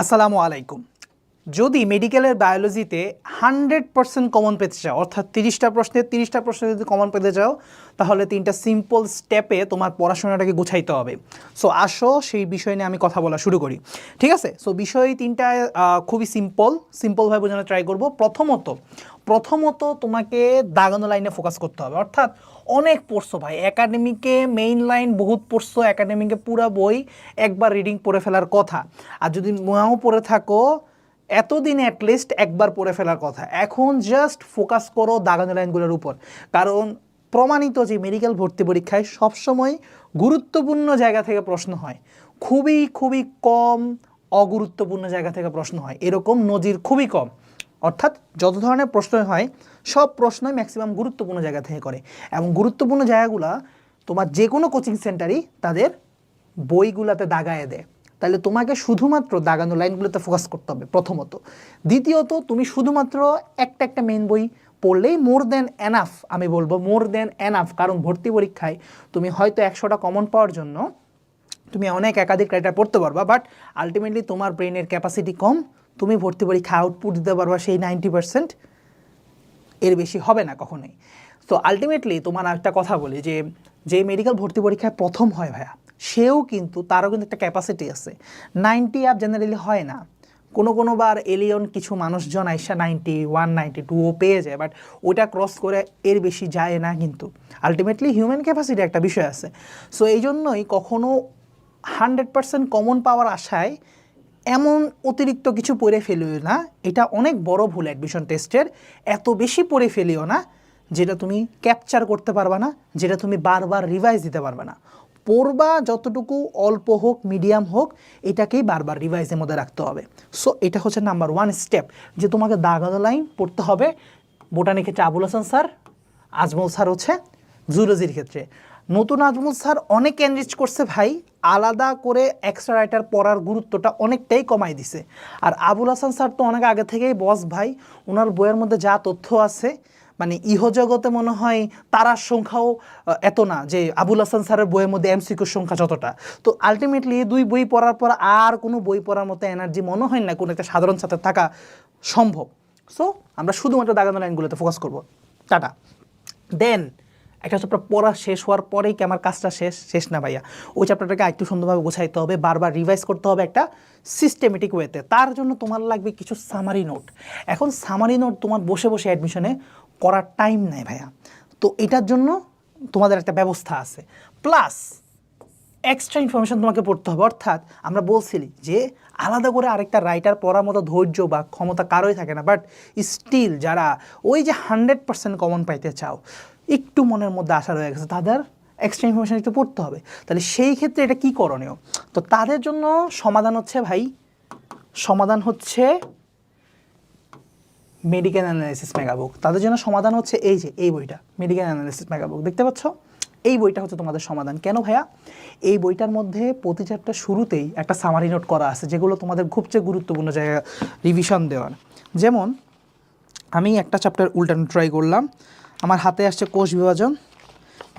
আসসালামু আলাইকুম। যদি মেডিকেলের বায়োলজিতে হান্ড্রেড পার্সেন্ট কমন পেতে চাও, অর্থাৎ তিরিশটা প্রশ্নের তিরিশটা প্রশ্নে যদি কমন পেতে চাও, তাহলে তিনটা সিম্পল স্টেপে তোমার পড়াশোনাটাকে গুছাইতে হবে। সো আসো, সেই বিষয় নিয়ে আমি কথা বলা শুরু করি। ঠিক আছে? সো বিষয় তিনটা খুবই সিম্পল সিম্পলভাবে বোঝানোর ট্রাই করব। প্রথমত প্রথমত তোমাকে দাগানো লাইনে ফোকাস করতে হবে। অর্থাৎ অনেক পড়ছো ভাই। একাডেমিকে মেইন লাইন বহুত পড়ছো, একাডেমিকে পুরা বই একবার রিডিং পড়ে ফেলার কথা। আর যদি নাও পড়ে থাকো, এতদিন অ্যাটলিস্ট একবার পড়ে ফেলার কথা। এখন জাস্ট ফোকাস করো দাগানো লাইনগুলোর উপর। কারণ প্রমাণিত যে মেডিকেল ভর্তি পরীক্ষায় সবসময় গুরুত্বপূর্ণ জায়গা থেকে প্রশ্ন হয়। খুবই খুবই কম অগুরুত্বপূর্ণ জায়গা থেকে প্রশ্ন হয়। এরকম নজির খুবই কম। অর্থাৎ যত ধরনের প্রশ্ন হয়, সব প্রশ্নই ম্যাক্সিমাম গুরুত্বপূর্ণ জায়গা থেকে করে। এবং গুরুত্বপূর্ণ জায়গাগুলো তোমার যে কোনো কোচিং সেন্টারই তাদের বইগুলাতে দাগায় দেয়। তাহলে তোমাকে শুধুমাত্র দাগানো লাইনগুলোতে ফোকাস করতে হবে প্রথমত। দ্বিতীয়ত, তুমি শুধুমাত্র একটা একটা মেন বই পড়লেই মোর দেন এনাফ আমি বলব মোর দেন এনাফ কারণ ভর্তি পরীক্ষায় তুমি হয়তো একশোটা কমন পাওয়ার জন্য তুমি অনেক একাধিক রাইটার পড়তে পারবা বাট আলটিমেটলি তোমার ব্রেনের ক্যাপাসিটি কম তুমি ভর্তি পরীক্ষা আউটপুট দিতে পারবা সেই নাইনটি পার্সেন্ট এর বেশি হবে না কখনোই। তো আলটিমেটলি তোমার একটা কথা বলি যে যে মেডিকেল ভর্তি পরীক্ষায় প্রথম হয় ভাইয়া, সেও কিন্তু তারও কিন্তু একটা ক্যাপাসিটি আছে। নাইনটি আপ জেনারেলি হয় না। কোনো কোনো বার এলিয়ন কিছু মানুষজন আইসা নাইনটি ওয়ান নাইনটি টুও পেয়ে যায় বাট ওটা ক্রস করে এর বেশি যায় না কিন্তু। আলটিমেটলি হিউম্যান ক্যাপাসিটি একটা বিষয় আছে। সো এই জন্যই কখনও হান্ড্রেড পার্সেন্ট কমন পাওয়ার আশায় এমন অতিরিক্ত কিছু পড়ে ফেলিও না। এটা অনেক বড় ভুল অ্যাডমিশন টেস্টের এত বেশি পড়ে ফেলিও না, যেটা তুমি ক্যাপচার করতে পারবা না, যেটা তুমি বারবার রিভাইজ দিতে পারবে না। পড়বা যতটুকু অল্প হোক মিডিয়াম হোক, এটাকেই বারবার রিভাইজের মধ্যে রাখতে হবে। সো এটা হচ্ছে নাম্বার ওয়ান স্টেপ যে তোমাকে দাগানো লাইন পড়তে হবে। বোটানির ক্ষেত্রে আবুল হাসান স্যার, আজমল স্যার হচ্ছে জুলজির ক্ষেত্রে। নতুন আজমল স্যার অনেক এনরিচ করছে ভাই আলাদা করে এক্সট্রা রাইটার পড়ার গুরুত্বটা অনেকটাই কমাই দিছে। আর আবুল হাসান স্যার তো অনেক আগে থেকেই বস ভাই ওনার বইয়ের মধ্যে যা তথ্য আছে মানে ইহজগতে মনে হয় তারার সংখ্যাও এত না যে আবুল হাসান স্যারের বইয়ের মধ্যে এমসিকিউর সংখ্যা যতটা। তো আলটিমেটলি দুই বই পড়ার পর আর কোনো বই পড়ার মতো এনার্জি মনে হয় না কোনো একটা সাধারণ ছাত্রের থাকা সম্ভব। সো আমরা শুধুমাত্র দাগানো লাইনগুলোতে ফোকাস করব। টাটা। দেন একটা চ্যাপ্টার পড়া শেষ হওয়ার পরেই কি আমার কাজটা শেষ? শেষ না ভাইয়া। ওই চ্যাপ্টারটাকে একটু সুন্দরভাবে গোছাইতে হবে, বারবার রিভাইজ করতে হবে একটা সিস্টেমেটিক ওয়েতে তার জন্য তোমার লাগবে কিছু সামারি নোট এখন সামারি নোট তোমার বসে বসে অ্যাডমিশনে করার টাইম নেই ভাইয়া। তো এটার জন্য তোমাদের একটা ব্যবস্থা আছে। প্লাস এক্সট্রা ইনফরমেশন তোমাকে পড়তে হবে। অর্থাৎ আমরা বলছিলি যে আলাদা করে আরেকটা রাইটার পড়ার মতো ধৈর্য বা ক্ষমতা কারোই থাকে না। বাট স্টিল যারা ওই যে হান্ড্রেড পার্সেন্ট কমন পাইতে চাও একটু মনের মধ্যে আশা রয়ে গেছে, তাদের এক্সট্রা ইনফরমেশন একটু পড়তে হবে। তাহলে সেই ক্ষেত্রে এটা কী করণীয়? তো তাদের জন্য সমাধান হচ্ছে ভাই, সমাধান হচ্ছে মেডিকেল অ্যানালাইসিস মেগাবুক তাদের জন্য সমাধান হচ্ছে এই যে, এই বইটা মেডিকেল অ্যানালাইসিস মেগাবুক দেখতে পাচ্ছ? এই বইটা হচ্ছে তোমাদের সমাধান। কেন ভাইয়া? এই বইটার মধ্যে প্রতি চ্যাপ্টার শুরুতেই একটা সামারি নোট করা আছে, যেগুলো তোমাদের খুবচেয়ে গুরুত্বপূর্ণ জায়গা রিভিশন দেওয়ার। যেমন, আমি একটা চ্যাপ্টার উল্টানো ট্রাই করলাম আমার হাতে আসছে কোষ বিভাজন,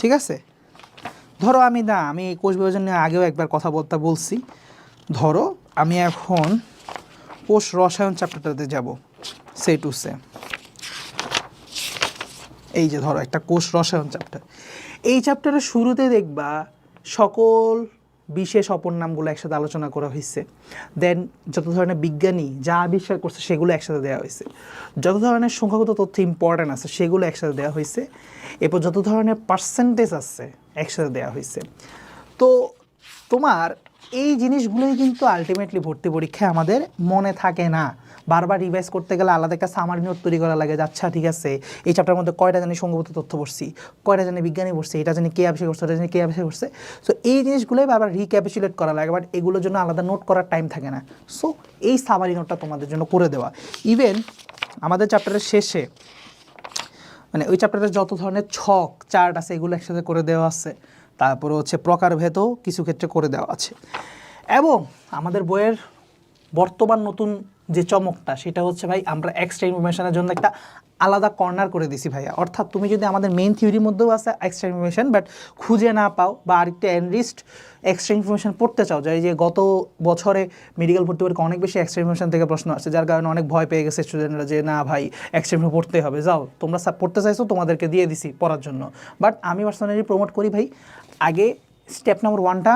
ঠিক আছে? ধরো আমি, না, আমি এই কোষ বিভাজন নিয়ে আগেও একবার কথা বলতে বলছি। ধরো আমি এখন কোষ রসায়ন চ্যাপ্টারটাতে যাব, সে টু সে। এই যে ধরো একটা কোষ রসায়ন চ্যাপ্টার। এই চ্যাপ্টারের শুরুতে দেখবা সকল বিশেষ অপর নামগুলো একসাথে আলোচনা করা হয়েছে। দেন যত ধরনের বিজ্ঞানী যা আবিষ্কার করছে সেগুলো একসাথে দেওয়া হয়েছে। যত ধরনের সংখ্যাগত তথ্য ইম্পর্ট্যান্ট আছে সেগুলো একসাথে দেওয়া হয়েছে। এরপর যত ধরনের পার্সেন্টেজ আছে একসাথে দেওয়া হয়েছে। তো তোমার এই জিনিসগুলোই কিন্তু আলটিমেটলি ভর্তি পরীক্ষায় আমাদের মনে থাকে না। বারবার রিভাইজ করতে গেলে আলাদা একটা সামারি নোট তৈরি করা লাগে আচ্ছা ঠিক আছে, এই চ্যাপ্টার মধ্যে কয়টা জানি সঙ্গবত তথ্য পড়ছি, কয়টা জানি বিজ্ঞানী পড়ছি, এটা জানি কে আবিষ্কার করছে, এটা জানি কে আবিষ্কার করছে। সো এই জিনিসগুলোই বারবার রিক্যাপিচুলেট করা লাগে বাট এগুলোর জন্য আলাদা নোট করার টাইম থাকে না। সো এই সামারি নোটটা তোমাদের জন্য করে দেওয়া। ইভেন আমাদের চ্যাপ্টারের শেষে মানে ওই চ্যাপ্টারের যত ধরনের ছক চার্ট আছে, এগুলো একসাথে করে দেওয়া আছে। তারপরে হচ্ছে প্রকারভেদও কিছু ক্ষেত্রে করে দেওয়া আছে। এবং আমাদের বইয়ের বর্তমান নতুন যে চমকটা, সেটা হচ্ছে ভাই আমরা এক্সট্রা ইনফরমেশনের জন্য একটা আলাদা কর্নার করে দিছি ভাইয়া। অর্থাৎ তুমি যদি আমাদের মেইন থিওরির মধ্যেও আছে এক্সট্রা ইনফরমেশন বাট খুঁজে না পাও বা আরেকটা এনরিস্ট এক্সট্রা ইনফরমেশন পড়তে চাও যে যে গত বছরে মেডিকেল ভর্তি পরীক্ষা অনেক বেশি এক্সট্রা ইনফরমেশন থেকে প্রশ্ন আসছে, যার কারণে অনেক ভয় পেয়ে গেছে স্টুডেন্টরা যে, না ভাই এক্সট্রা ইনফরমেশন পড়তে হবে। যাও, তোমরা পড়তে চাইছো, তোমাদেরকে দিয়ে দিছি পড়ার জন্য। বাট আমি পার্সোনালি প্রমোট করি ভাই, আগে স্টেপ নাম্বার ওয়ানটা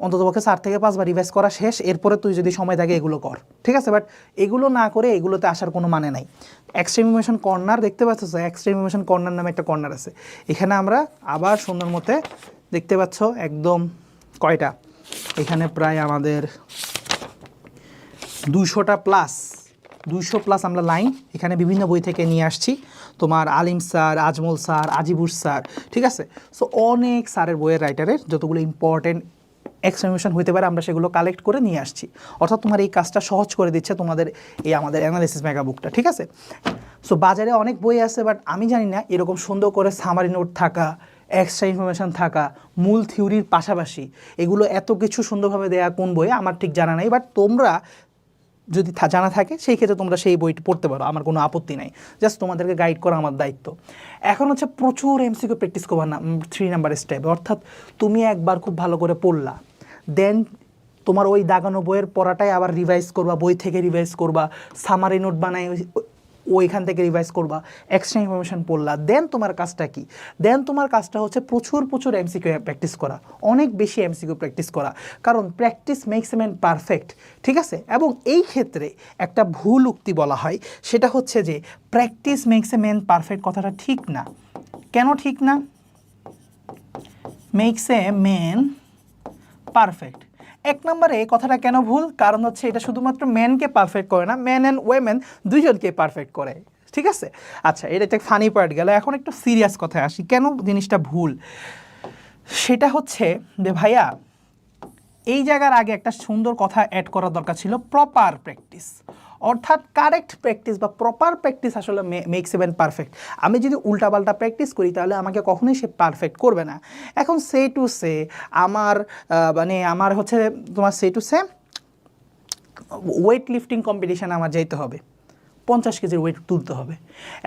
অন্ততপক্ষে চার থেকে পাঁচবার রিভাইজ করা শেষ, এরপরে তুই যদি সময় থাকে এগুলো কর। ঠিক আছে? বাট এগুলো না করে এগুলোতে আসার কোনো মানে নাই। এক্সট্রিমিমেশন কর্নার দেখতে পাচ্ছ? এক্সট্রিমিমেশন কর্নার নামে একটা কর্নার আছে। এখানে আমরা আবার সুন্দর মতে দেখতে পাচ্ছ একদম কয়টা? এখানে প্রায় আমাদের দুইশোটা প্লাস দুইশো প্লাস আমরা লাইন এখানে বিভিন্ন বই থেকে নিয়ে আসছি। তোমার Alim sir, Azmal sir, Azibur sir, ঠিক আছে? সো অনেক স্যারের বইয়ের রাইটারের যতগুলো ইম্পর্টেন্ট এক্সপ্লেনেশন হতে পারে, আমরা সেগুলো কালেক্ট করে নিয়ে আসছি। অর্থাৎ তোমার এই কাজটা সহজ করে দিচ্ছে তোমাদের এই আমাদের অ্যানালিসিস মেগা বুকটা ঠিক আছে? সো বাজারে অনেক বই আছে বাট আমি জানি না এরকম সুন্দর করে সামারি নোট থাকা এক্সট্রা ইনফরমেশন থাকা, মূল থিওরির পাশাপাশি এগুলো এত কিছু সুন্দরভাবে দেয়া কোন বই আমার ঠিক জানা নেই বাট তোমরা যদি জানা থাকে, সেই ক্ষেত্রে তোমরা সেই বইটি পড়তে পারো, আমার কোনো আপত্তি নাই। জাস্ট তোমাদেরকে গাইড করা আমার দায়িত্ব। এখন হচ্ছে প্রচুর এমসিকিউ প্র্যাকটিস করবার না থ্রি নাম্বার স্টেপ অর্থাৎ তুমি একবার খুব ভালো করে পড়লা। দেন তোমার ওই দাগানো বইয়ের পড়াটাই আবার রিভাইজ করবা, বই থেকে রিভাইজ করবা সামারি নোট বানাই ওই- ওইখান থেকে রিভাইজ করবা এক্সট্রা ইনফরমেশন পড়লা। দেন তোমার কাজটা কি? দেন তোমার কাজটা হচ্ছে প্রচুর প্রচুর এমসিকিউ প্র্যাকটিস করা। অনেক বেশি এমসিকিউ প্র্যাকটিস করা। কারণ practice makes a man perfect ঠিক আছে? এবং এই ক্ষেত্রে একটা ভুল উক্তি বলা হয়, সেটা হচ্ছে যে practice makes a man perfect কথাটা ঠিক না। কেন ঠিক না? Makes a man perfect. এক নম্বরে এই কথাটা কেন ভুল? কারণ হচ্ছে এটা শুধুমাত্র ম্যানকে পারফেক্ট করে না ম্যান অ্যান্ড ওয়েমেন দুইজনকে পারফেক্ট করে। ঠিক আছে? আচ্ছা এটা একটা ফানি পার্ট গেল। এখন একটু সিরিয়াস কথায় আসি। কেন জিনিসটা ভুল? সেটা হচ্ছে যে ভাইয়া, এই জায়গার আগে একটা সুন্দর কথা অ্যাড করা দরকার ছিল প্রপার প্র্যাকটিস অর্থাৎ কারেক্ট প্র্যাকটিস বা প্রপার প্র্যাকটিস আসলে মেক্স ইভেন পারফেক্ট আমি যদি উল্টাপাল্টা প্র্যাকটিস করি, তাহলে আমাকে কখনোই সে পারফেক্ট করবে না। এখন সে টু সে আমার মানে আমার হচ্ছে তোমার সে টু সে ওয়েট লিফটিং কম্পিটিশানে আমার যেতে হবে। পঞ্চাশ কেজির ওয়েট তুলতে হবে।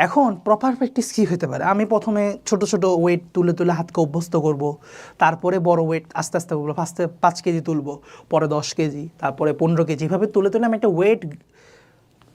এখন প্রপার প্র্যাকটিস কী হতে পারে? আমি প্রথমে ছোট ছোট ওয়েট তুলে তুলে হাতকে অভ্যস্ত করব, তারপরে বড় ওয়েট আস্তে আস্তে করব ফার্স্টে পাঁচ কেজি তুলবো, পরে দশ কেজি, তারপরে পনেরো কেজি। এভাবে তুলে তুলে আমি একটা ওয়েট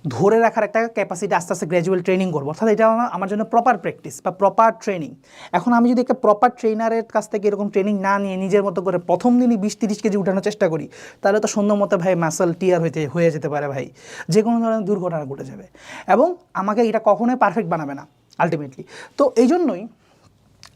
ধরে রাখার একটা ক্যাপাসিটি আস্তে আস্তে গ্র্যাজুয়াল ট্রেনিং করব। অর্থাৎ এটা আমার- জন্য প্রপার প্র্যাকটিস বা প্রপার ট্রেনিং এখন আমি যদি একটা প্রপার ট্রেনারের কাছ থেকে এরকম ট্রেনিং না নিয়ে নিজের মতো করে প্রথম দিনই বিশ তিরিশ কেজি উঠানোর চেষ্টা করি, তাহলে তো সুন্দর মতো ভাই মাসাল টিয়ার হইতে হয়ে যেতে পারে ভাই। যে কোনো ধরনের দুর্ঘটনা ঘটে যাবে। এবং আমাকে এটা কখনোই পারফেক্ট বানাবে না আলটিমেটলি তো এই জন্যই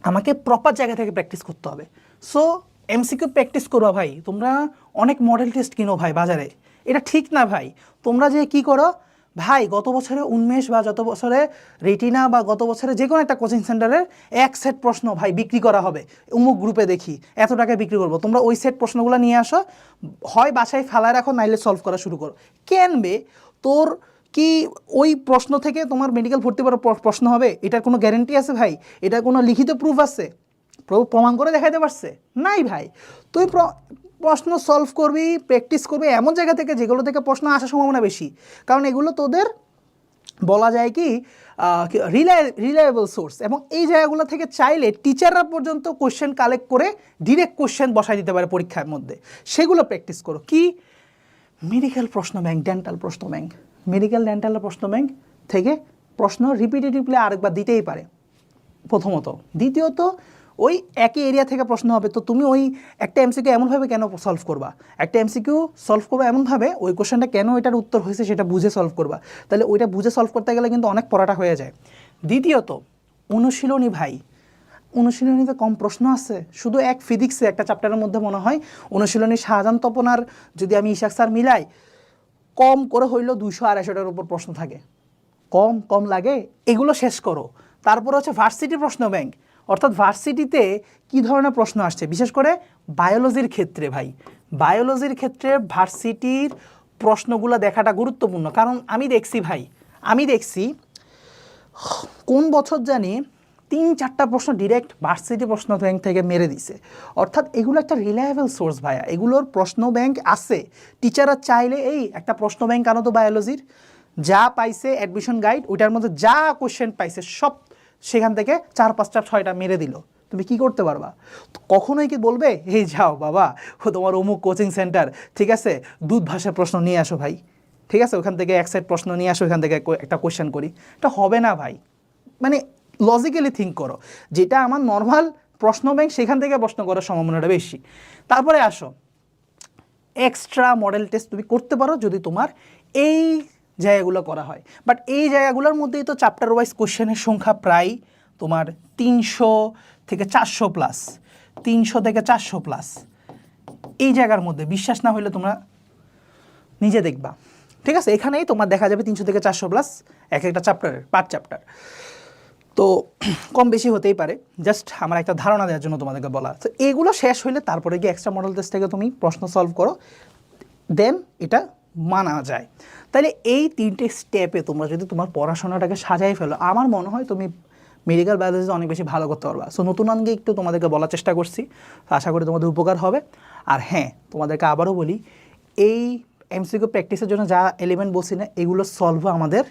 আমাকে প্রপার জায়গা থেকে প্র্যাকটিস করতে হবে। সো এমসিকিউ প্র্যাকটিস করো ভাই। তোমরা অনেক মডেল টেস্ট কিনো ভাই বাজারে। এটা ঠিক না ভাই। তোমরা যে কি করো ভাই, গত বছরে উন্মেষ বা যত বছরে রেটিনা বা গত বছরে যে কোনো একটা কোচিং সেন্টারের এক সেট প্রশ্ন ভাই বিক্রি করা হবে। উমুক গ্রুপে দেখি এত টাকায় বিক্রি করব। তোমরা ওই সেট প্রশ্নগুলো নিয়ে আসো। হয় বাসায় ফেলায় রাখো নাইলে সলভ করা শুরু করো। কেন বে? তোর কি ওই প্রশ্ন থেকে তোমার মেডিকেল ভর্তি করার প্রশ্ন হবে? এটার কোনো গ্যারেন্টি আছে ভাই? এটার কোনো লিখিত প্রুফ আছে? প্র- প্রমাণ করে দেখাতে পারছে? নাই ভাই। তুই প্রশ্ন সলভ করবি প্র্যাকটিস করবি, এমন জায়গা থেকে যেগুলো থেকে প্রশ্ন আসার সম্ভাবনা বেশি। কারণ এগুলো তোদের বলা যায় কি রিলায় রিলায়েবল সোর্স এবং এই জায়গাগুলো থেকে চাইলে টিচাররা পর্যন্ত কোশ্চেন কালেক্ট করে ডিরেক্ট কোশ্চেন বসাই দিতে পারে পরীক্ষার মধ্যে। সেগুলো প্র্যাকটিস করো। কি? মেডিকেল প্রশ্ন ব্যাংক ডেন্টাল প্রশ্ন ব্যাংক মেডিকেল ডেন্টাল প্রশ্ন ব্যাংক থেকে প্রশ্ন রিপিটেটিভলি আরেকবার দিতেই পারে। প্রথমত। দ্বিতীয়ত ওই একই এরিয়া থেকে প্রশ্ন হবে, তো তুমি ওই একটা এমসিকিউ এমনভাবে কেন সলভ করবা? একটা এমসিকিউ সলভ করবা এমনভাবে, ওই কোশ্চেনটা কেন এটার উত্তর হয়েছে সেটা বুঝে সলভ করবা। তাহলে ওইটা বুঝে সলভ করতে গেলে কিন্তু অনেক পড়াটা হয়ে যায়। দ্বিতীয়ত, অনুশীলনী ভাই, অনুশীলনীতে কম প্রশ্ন আছে। শুধু এক ফিজিক্সে একটা চ্যাপ্টারের মধ্যে মনে হয়, অনুশীলনী শাহজাহান তপনার যদি আমি ইশাক স্যার মিলাই, কম করে হইলেও দুইশো আড়াইশোটার উপর প্রশ্ন থাকে। কম কম লাগে, এগুলো শেষ করো। তারপর হচ্ছে ভার্সিটি প্রশ্ন ব্যাংক অর্থাৎ ভার্সিটিতে কি ধরনের প্রশ্ন আসছে? বিশেষ করে বায়োলজির ক্ষেত্রে ভাই। বায়োলজির ক্ষেত্রে ভার্সিটির প্রশ্নগুলো দেখাটা গুরুত্বপূর্ণ। কারণ আমি দেখছি ভাই, আমি দেখছি কোন বছর জানি তিন চারটা প্রশ্ন ডিরেক্ট ভার্সিটি প্রশ্ন ব্যাংক থেকে মেরে দিছে। অর্থাৎ এগুলো একটা রিলায়েবল সোর্স ভাইয়া। এগুলোর প্রশ্ন ব্যাংক আছে। টিচাররা চাইলে এই একটা প্রশ্ন ব্যাংক আনো তো বায়োলজির যা পাইছে অ্যাডমিশন গাইড ওইটার মধ্যে যা কোশ্চেন পাইছে, সব সেখান থেকে চার পাঁচটা ছয়টা মেরে দিল। তুমি কি করতে পারবা? কখনোই কি বলবে, এই যাও বাবা, তোমার অমুক কোচিং সেন্টার ঠিক আছে? দুধ ভাষার প্রশ্ন নিয়ে আসো ভাই। ঠিক আছে? ওখান থেকে এক সাইড প্রশ্ন নিয়ে আসো, ওখান থেকে একটা কোয়েশ্চেন করি। এটা হবে না ভাই। মানে লজিক্যালি থিঙ্ক করো, যেটা আমার নর্মাল প্রশ্ন ব্যাংক সেখান থেকে প্রশ্ন করার সম্ভাবনাটা বেশি। তারপরে আসো। এক্সট্রা মডেল টেস্ট তুমি করতে পারো যদি তোমার এই জায়গাগুলো করা হয়। বাট এই জায়গাগুলোর মধ্যেই তো চ্যাপ্টার ওয়াইজ কোশ্চেনের সংখ্যা প্রায় তোমার তিনশো থেকে চারশো প্লাস তিনশো থেকে চারশো প্লাস এই জায়গার মধ্যে বিশ্বাস না হলে তোমরা নিজে দেখবা। ঠিক আছে? এখানেই তোমার দেখা যাবে তিনশো থেকে চারশো প্লাস এক একটা চ্যাপ্টারের পাঁচ চ্যাপ্টার তো কম বেশি হতেই পারে। জাস্ট আমার একটা ধারণা দেওয়ার জন্য তোমাদেরকে বলা। তো এগুলো শেষ হইলে তারপরে গিয়ে এক্সট্রা মডেল টেস্ট থেকে তুমি প্রশ্ন সলভ করো। দেন এটা মানা যায়। তাহলে এই তিনটে স্টেপে তোমরা যদি তোমার পড়াশোনাটাকে সাজাই ফেলো, আমার মনে হয় তুমি মেডিকেল বায়োলজিতে অনেক বেশি ভালো করতে পারবা। সো নতুন আনগে একটু তোমাদেরকে বলার চেষ্টা করছি, আশা করি তোমাদের উপকার হবে। আর হ্যাঁ তোমাদেরকে আবারও বলি, এই এমসিকিউ প্র্যাকটিসের জন্য যা এলিমেন্ট বলছি না, এগুলো সলভও আমাদের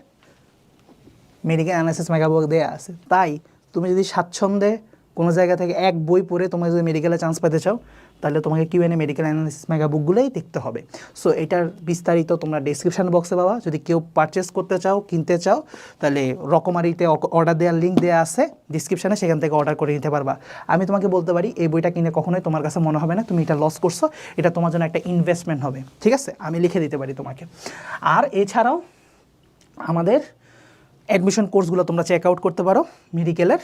মেডিকেল অ্যানালাইসিস মেগাবুক দেওয়া আছে। তাই, তুমি যদি স্বাচ্ছন্দ্যে কোনো জায়গা থেকে এক বই পড়ে তোমরা যদি মেডিকেলে চান্স পেতে চাও, তাহলে তোমাকে কিউএনএ মেডিকেল অ্যানালিসিস মেগাবুকগুলোই দেখতে হবে। সো এটার বিস্তারিত তোমরা ডিসক্রিপশন বক্সে পাবা। যদি কেউ পারচেস করতে চাও, কিনতে চাও, তাহলে রকমারিতে অর্ডার দেওয়ার লিঙ্ক দেওয়া আছে। ডিসক্রিপশানে সেখান থেকে অর্ডার করে নিতে পারবা। আমি তোমাকে বলতে পারি, এই বইটা কিনে কখনোই তোমার কাছে মনে হবে না। তুমি এটা লস করছ। এটা তোমার জন্য একটা ইনভেস্টমেন্ট হবে। ঠিক আছে? আমি লিখে দিতে পারি তোমাকে। আর এছাড়াও আমাদের অ্যাডমিশন কোর্সগুলো তোমরা চেক আউট করতে পারো মেডিকেলের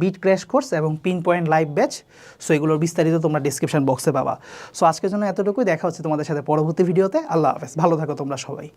বিট ক্র্যাশ কোর্স এবং pin point live batch so এগুলোর বিস্তারিত তোমরা ডিসক্রিপশন বক্সে পাবা। সো আজকের জন্য এতটুকুই। দেখা হচ্ছে তোমাদের সাথে পরবর্তী ভিডিওতে আল্লাহ হাফেজ। ভালো থাকো তোমরা সবাই।